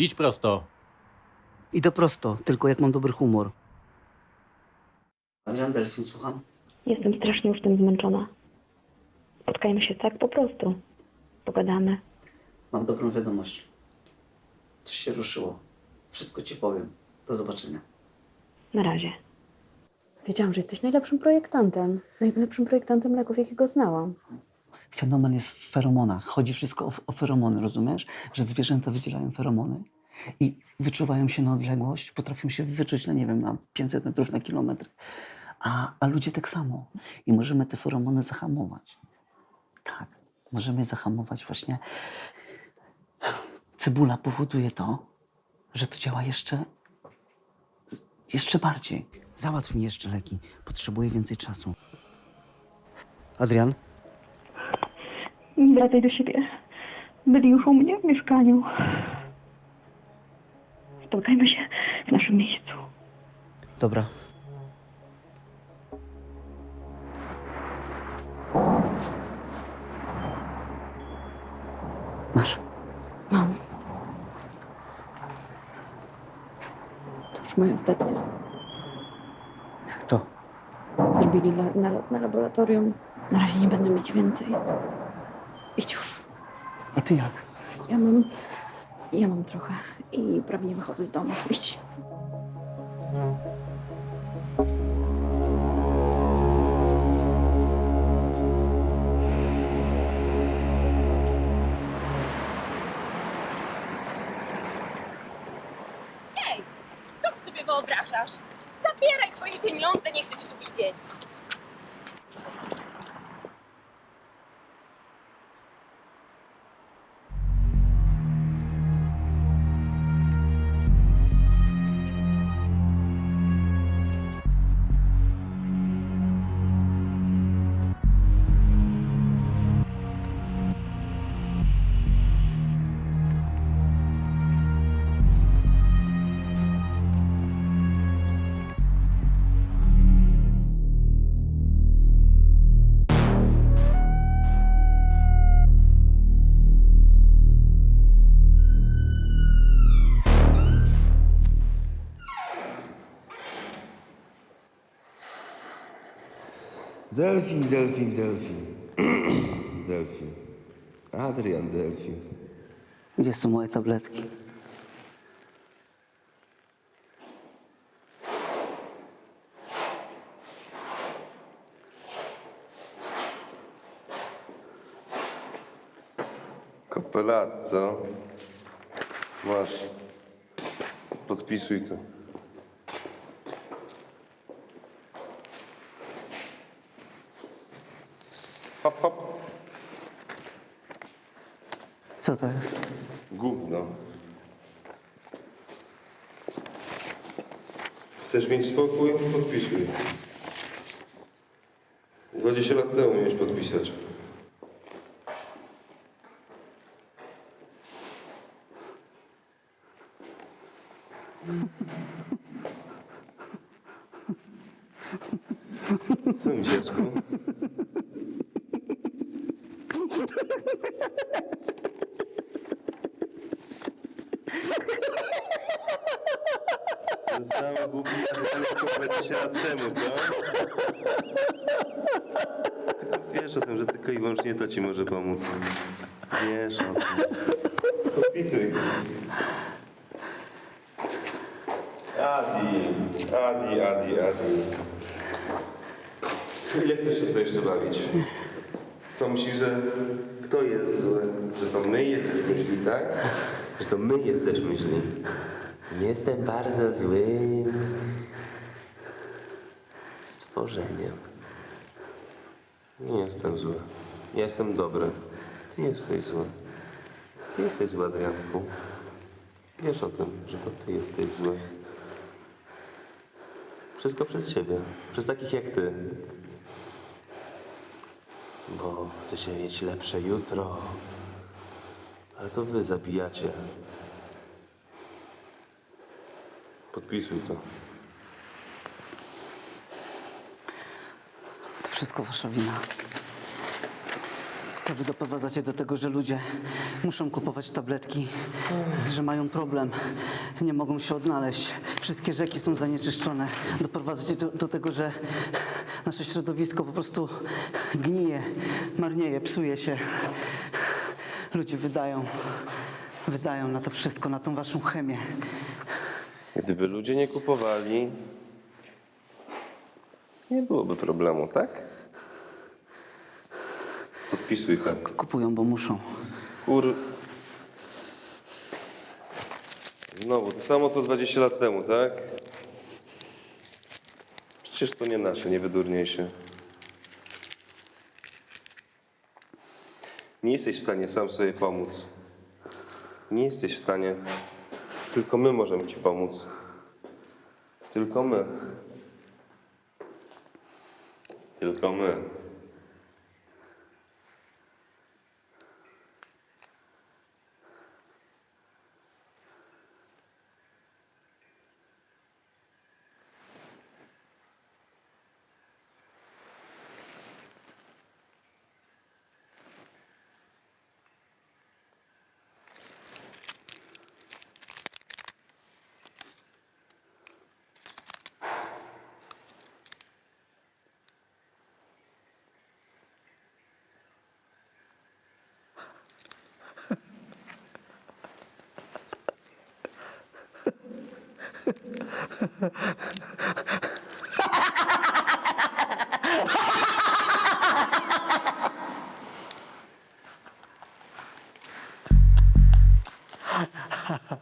Idź prosto. Idę prosto, tylko jak mam dobry humor. Adrian Delfin, słucham. Jestem strasznie już tym zmęczona. Spotkajmy się tak po prostu. Pogadamy. Mam dobrą wiadomość. Coś się ruszyło. Wszystko ci powiem. Do zobaczenia. Na razie. Wiedziałam, że jesteś najlepszym projektantem. Najlepszym projektantem leków, jakiego znałam. Fenomen jest w feromonach. Chodzi wszystko o, o feromony, rozumiesz? Że zwierzęta wydzielają feromony i wyczuwają się na odległość, potrafią się wyczuć na, nie wiem, na 500 metrów, na kilometr. A, a ludzie tak samo. I możemy te feromony zahamować. Tak, możemy zahamować właśnie. Cebula powoduje to, że to działa jeszcze, jeszcze bardziej. Załatw mi jeszcze leki. Potrzebuję więcej czasu. Adrian? Wracaj do siebie. Byli już u mnie w mieszkaniu. Spotkajmy się w naszym miejscu. Dobra. Masz. Mam. To już moje ostatnie. Jak to? Zrobili la- nalot na laboratorium. Na razie nie będę mieć więcej. Idź już. A ty jak? Ja mam... Ja mam trochę i prawie nie wychodzę z domu. Idź. Ej, co ty sobie wyobrażasz? Zabieraj swoje pieniądze, nie chcę cię tu widzieć. Delfin, delfin, delfin. delfin. Adrian Delfin. Gdzie są moje tabletki? Kopelat, co? Masz. Podpisuj to. Hop, hop. Co to jest? Gówno. Chcesz mieć spokój? Podpisuj. 20 lat temu miałeś podpisać. Co, misiaczku? Ten sam głupi co 20 lat temu, co? Tylko wiesz o tym, że tylko i wyłącznie to ci może pomóc. Wiesz o tym. Podpisuj. Adi, Adi, Adi, Adi. Ile chcesz się w to jeszcze bawić? Co myślisz, że kto jest zły? Że to my jesteśmy źli, tak? Że to my jesteśmy źli. Jestem bardzo złym stworzeniem. Nie jestem zły. Jestem dobry. Ty jesteś zły. Ty jesteś zły, Adrianku. Wiesz o tym, że to ty jesteś zły. Wszystko przez siebie. Przez takich jak ty. Bo chcecie mieć lepsze jutro. Ale to wy zabijacie. Podpisuj to. To wszystko wasza wina. To wy doprowadzacie do tego, że ludzie muszą kupować tabletki, że mają problem, nie mogą się odnaleźć. Wszystkie rzeki są zanieczyszczone. Doprowadzacie do, do tego, że nasze środowisko po prostu gnije, marnieje, psuje się. Ludzie wydają, wydają na to wszystko, na tą waszą chemię. Gdyby ludzie nie kupowali, nie byłoby problemu, tak? Podpisuj tak. Kupują, bo muszą. Kur... Znowu, to samo co 20 lat temu, tak? Przecież to nie nasze, nie wydurniej się. Nie jesteś w stanie sam sobie pomóc. Nie jesteś w stanie. Tylko my możemy ci pomóc. Tylko my. Tylko my. ha ha